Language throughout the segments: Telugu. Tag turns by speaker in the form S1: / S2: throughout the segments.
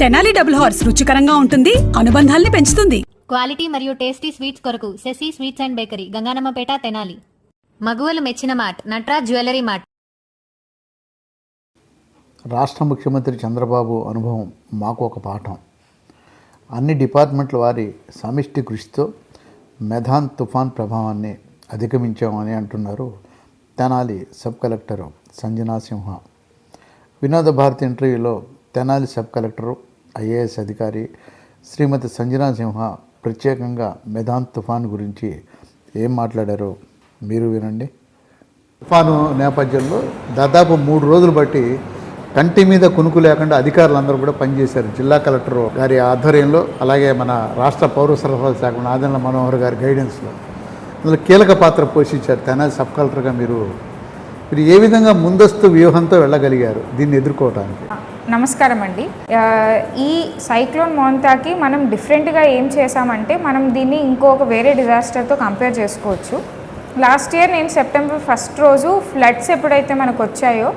S1: తెనాలి డబుల్ హార్స్ రుచికరంగా ఉంటుంది అనుబంధాల్ని పెంచుతుంది.
S2: క్వాలిటీ మరియు టేస్టీ స్వీట్స్ కొరకు Sasi sweets and bakery Gangannamapeta Tenali. మగువలు మెచ్చిన మార్ట్ నట్రాజ్ జ్యువెలరీ మార్ట్
S3: రాష్ట్ర ముఖ్యమంత్రి చంద్రబాబు అనుభవం మాకు ఒక పాఠం. అన్ని డిపార్ట్మెంట్ల వారి సమిష్టి కృషితో మెథాన్ తుఫాన్ ప్రభావాన్ని అధిగమించామని అంటున్నారు తెనాలి సబ్ కలెక్టర్ సంజనా సింహ. వినోద భారతి ఇంటర్వ్యూలో తెనాలి సబ్ కలెక్టరు ఐఏఎస్ అధికారి శ్రీమతి సంజనా సింహ ప్రత్యేకంగా మెదాన్ తుఫాన్ గురించి ఏం మాట్లాడారో మీరు వినండి. తుఫాను నేపథ్యంలో దాదాపు మూడు రోజులు బట్టి కంటి మీద కునుకు లేకుండా అధికారులందరూ కూడా పనిచేశారు. జిల్లా కలెక్టర్ గారి ఆధ్వర్యంలో అలాగే మన రాష్ట్ర పౌర సరఫరాల శాఖ ఆదరణ మనోహర్ గారి గైడెన్స్లో అందులో కీలక పాత్ర పోషించారు. తెనాలి సబ్ కలెక్టర్గా మీరు మీరు ఏ విధంగా ముందస్తు వ్యూహంతో వెళ్ళగలిగారు దీన్ని ఎదుర్కోవడానికి
S4: నమస్కారం అండి ఈ సైక్లోన్ మోంతాకి మనం డిఫరెంట్గా ఏం చేసామంటే మనం దీన్ని ఇంకొక వేరే డిజాస్టర్తో కంపేర్ చేసుకోవచ్చు. లాస్ట్ ఇయర్ నేను సెప్టెంబర్ ఫస్ట్ రోజు ఫ్లడ్స్ ఎప్పుడైతే మనకు వచ్చాయో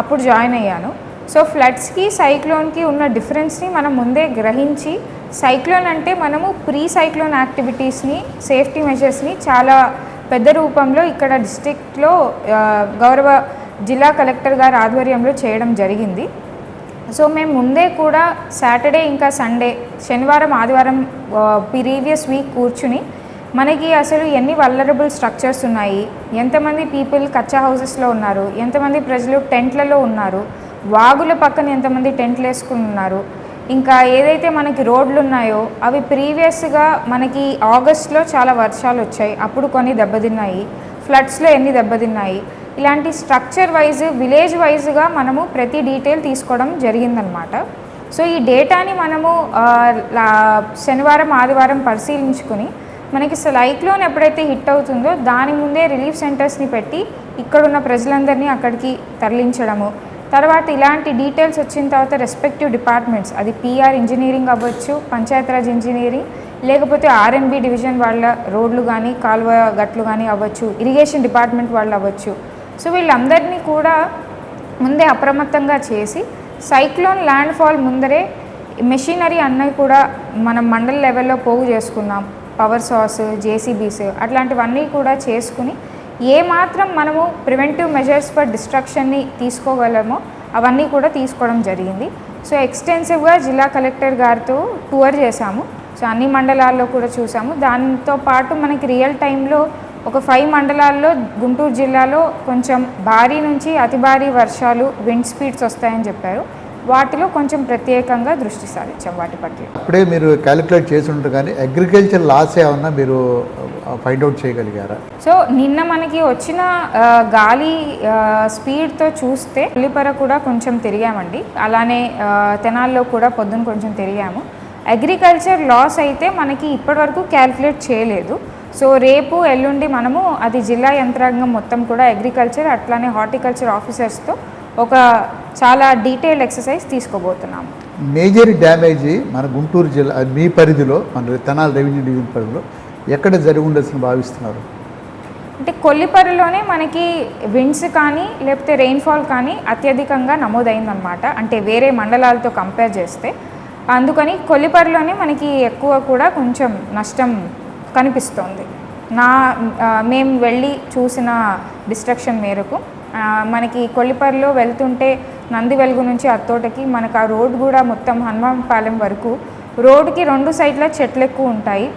S4: అప్పుడు జాయిన్ అయ్యాను. సో ఫ్లడ్స్కి సైక్లోన్కి ఉన్న డిఫరెన్స్ని మనం ముందే గ్రహించి సైక్లోన్ అంటే మనము ప్రీ సైక్లోన్ యాక్టివిటీస్ని సేఫ్టీ మెజర్స్ని చాలా పెద్ద రూపంలో ఇక్కడ డిస్టిక్లో గౌరవ జిల్లా కలెక్టర్ గారి ఆధ్వర్యంలో చేయడం జరిగింది. సో మేము ముందే కూడా సాటర్డే ఇంకా సండే శనివారం ఆదివారం ప్రీవియస్ వీక్ కూర్చుని మనకి అసలు ఎన్ని వల్లరబుల్ స్ట్రక్చర్స్ ఉన్నాయి ఎంతమంది పీపుల్ కచ్చా హౌసెస్లో ఉన్నారు ఎంతమంది ప్రజలు టెంట్లలో ఉన్నారు వాగుల పక్కన ఎంతమంది టెంట్లు వేసుకుని ఉన్నారు ఇంకా ఏదైతే మనకి రోడ్లు ఉన్నాయో అవి ప్రీవియస్గా మనకి ఆగస్ట్లో చాలా వర్షాలు వచ్చాయి అప్పుడు కొన్ని దెబ్బతిన్నాయి ఫ్లడ్స్లో ఎన్ని దెబ్బతిన్నాయి ఇలాంటి స్ట్రక్చర్ వైజ్ విలేజ్ వైజ్గా మనము ప్రతి డీటెయిల్ తీసుకోవడం జరిగిందనమాట సో ఈ డేటాని మనము లా- శనివారం ఆదివారం పరిశీలించుకుని మనకి సైక్లోన్ ఎప్పుడైతే హిట్ అవుతుందో దాని ముందే రిలీఫ్ సెంటర్స్ని పెట్టి ఇక్కడున్న ప్రజలందరినీ అక్కడికి తరలించడము. తర్వాత ఇలాంటి డీటెయిల్స్ వచ్చిన తర్వాత రెస్పెక్టివ్ డిపార్ట్మెంట్స్ అది పీఆర్ ఇంజనీరింగ్ అవ్వచ్చు పంచాయతీరాజ్ ఇంజనీరింగ్ లేకపోతే ఆర్ఎన్బి డివిజన్ వాళ్ళ రోడ్లు కానీ కాలువ గట్లు కానీ అవ్వచ్చు ఇరిగేషన్ డిపార్ట్మెంట్ వాళ్ళు అవ్వచ్చు. సో వీళ్ళందరినీ కూడా ముందే అప్రమత్తంగా చేసి సైక్లోన్ ల్యాండ్ ఫాల్ ముందరే మెషినరీ అన్నవి కూడా మనం మండల లెవెల్లో పోగు చేసుకున్నాం. పవర్ సాస్ జేసీబీస్ అట్లాంటివన్నీ కూడా చేసుకుని ఏ మాత్రం మనము ప్రివెంటివ్ మెజర్స్ ఫర్ డిస్ట్రక్షన్ని తీసుకోగలమో అవన్నీ కూడా తీసుకోవడం జరిగింది. సో ఎక్స్టెన్సివ్గా జిల్లా కలెక్టర్ గారితో టూర్ చేశాము. సో అన్ని మండలాల్లో కూడా చూసాము దాంతో పాటు మనకి రియల్ టైంలో ఒక ఫైవ్ మండలాల్లో గుంటూరు జిల్లాలో కొంచెం భారీ నుంచి అతి భారీ వర్షాలు విండ్ స్పీడ్స్ వస్తాయని చెప్పారు. వాటిలో కొంచెం ప్రత్యేకంగా దృష్టి సారించాం వాటి పట్ల.
S3: అప్పుడే మీరు క్యాలిక్యులేట్ చేసి ఉంటారు కానీ అగ్రికల్చర్ లాస్ ఏమన్నా మీరు ఫైండ్ అవుట్ చేయగలిగారా?
S4: సో నిన్న మనకి వచ్చిన గాలి స్పీడ్తో చూస్తే పులిపర కూడా కొంచెం తిరిగామండి. అలానే తెనాల్లో కూడా పొద్దున కొంచెం తిరిగాము. అగ్రికల్చర్ లాస్ అయితే మనకి ఇప్పటివరకు క్యాల్కులేట్ చేయలేదు. సో రేపు ఎల్లుండి మనము అది జిల్లా యంత్రాంగం మొత్తం కూడా అగ్రికల్చర్ అట్లానే హార్టికల్చర్ ఆఫీసర్స్తో ఒక చాలా డీటెయిల్డ్ ఎక్సర్సైజ్ తీసుకోబోతున్నాము.
S3: మేజర్ డ్యామేజ్ మన గుంటూరు జిల్లా మీ పరిధిలో మన తెనాలి రెవెన్యూ డివిజన్ పరిధిలో ఎక్కడ జరిగి ఉండొచ్చిన భావిస్తున్నారు?
S4: అంటే కొల్లిపరలోనే మనకి విండ్స్ కానీ లేకపోతే రెయిన్ఫాల్ కానీ అత్యధికంగా నమోదైందనమాట అంటే వేరే మండలాలతో కంపేర్ చేస్తే. అందుకని కొల్లిపరలోనే మనకి ఎక్కువ కూడా కొంచెం నష్టం కనిపిస్తోంది. నా మేము వెళ్ళి చూసిన డిస్ట్రక్షన్ మేరకు మనకి కొల్లిపరలో వెళ్తుంటే నంది వెలుగు నుంచి అత్తోటకి మనకు ఆ రోడ్ కూడా మొత్తం హనుమాన్పాలెం వరకు రోడ్డుకి రెండు సైడ్ల చెట్లు ఎక్కువ ఉంటాయి.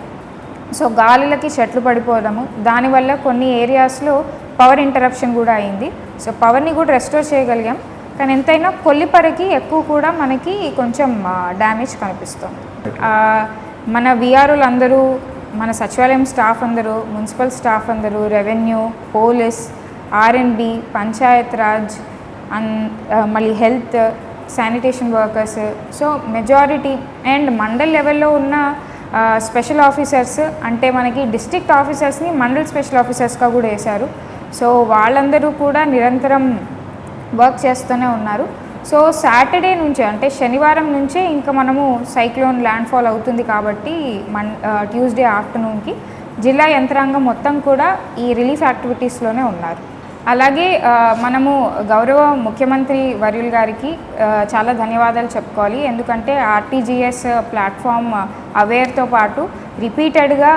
S4: సో గాలులకి చెట్లు పడిపోవడము దానివల్ల కొన్ని ఏరియాస్లో పవర్ ఇంటరప్షన్ కూడా అయింది. సో పవర్ని కూడా రెస్టోర్ చేయగలిగాం. కానీ ఎంతైనా కొల్లిపరకి ఎక్కువ కూడా మనకి కొంచెం డ్యామేజ్ కనిపిస్తుంది. మన విఆర్ఓలు అందరూ మన సచివాలయం స్టాఫ్ అందరూ మున్సిపల్ స్టాఫ్ అందరూ revenue police R and B Panchayat Raj అన్ మళ్ళీ health sanitation workers. So majority and mandal లెవెల్లో ఉన్న స్పెషల్ ఆఫీసర్స్ అంటే మనకి డిస్ట్రిక్ట్ ఆఫీసర్స్ని మండల్ స్పెషల్ ఆఫీసర్స్గా కూడా వేశారు. సో వాళ్ళందరూ కూడా నిరంతరం వర్క్ చేస్తూనే ఉన్నారు. సో సాటర్డే నుంచే అంటే శనివారం నుంచే ఇంకా మనము సైక్లోన్ ల్యాండ్ ఫాల్ అవుతుంది కాబట్టి మన్ ట్యూస్డే ఆఫ్టర్నూన్కి జిల్లా యంత్రాంగం మొత్తం కూడా ఈ రిలీఫ్ యాక్టివిటీస్లోనే ఉన్నారు. అలాగే మనము గౌరవ ముఖ్యమంత్రి వర్యుల్ గారికి చాలా ధన్యవాదాలు చెప్పుకోవాలి. ఎందుకంటే ఆర్టీజీఎస్ ప్లాట్ఫామ్ అవేర్తో పాటు రిపీటెడ్గా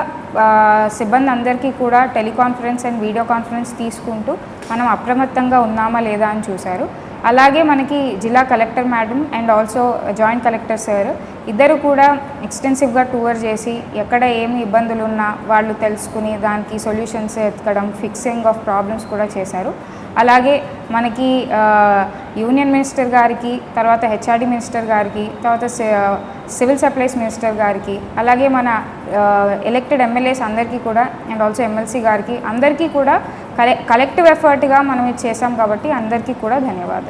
S4: సిబ్బంది అందరికీ కూడా టెలికాన్ఫరెన్స్ అండ్ వీడియో కాన్ఫరెన్స్ తీసుకుంటూ మనం అప్రమత్తంగా ఉన్నామా లేదా అని చూశారు. అలాగే మనకి జిల్లా collector madam and also joint collector sir ఇద్దరు కూడా ఎక్స్టెన్సివ్గా టూర్ చేసి ఎక్కడ ఏమి ఇబ్బందులు ఉన్నా వాళ్ళు తెలుసుకుని దానికి సొల్యూషన్స్ ఎత్తుకడం ఫిక్సింగ్ ఆఫ్ ప్రాబ్లమ్స్ కూడా చేశారు. అలాగే మనకి యూనియన్ మినిస్టర్ గారికి తర్వాత హెచ్ఆర్డి మినిస్టర్ గారికి తర్వాత సివిల్ సప్లైస్ మినిస్టర్ గారికి అలాగే మన ఎలక్టెడ్ ఎమ్మెల్యేస్ అందరికీ కూడా అండ్ ఆల్సో ఎమ్మెల్సీ గారికి అందరికీ కూడా కలెక్టివ్ ఎఫర్ట్గా మనం ఇది చేసాం కాబట్టి అందరికీ కూడా ధన్యవాదాలు.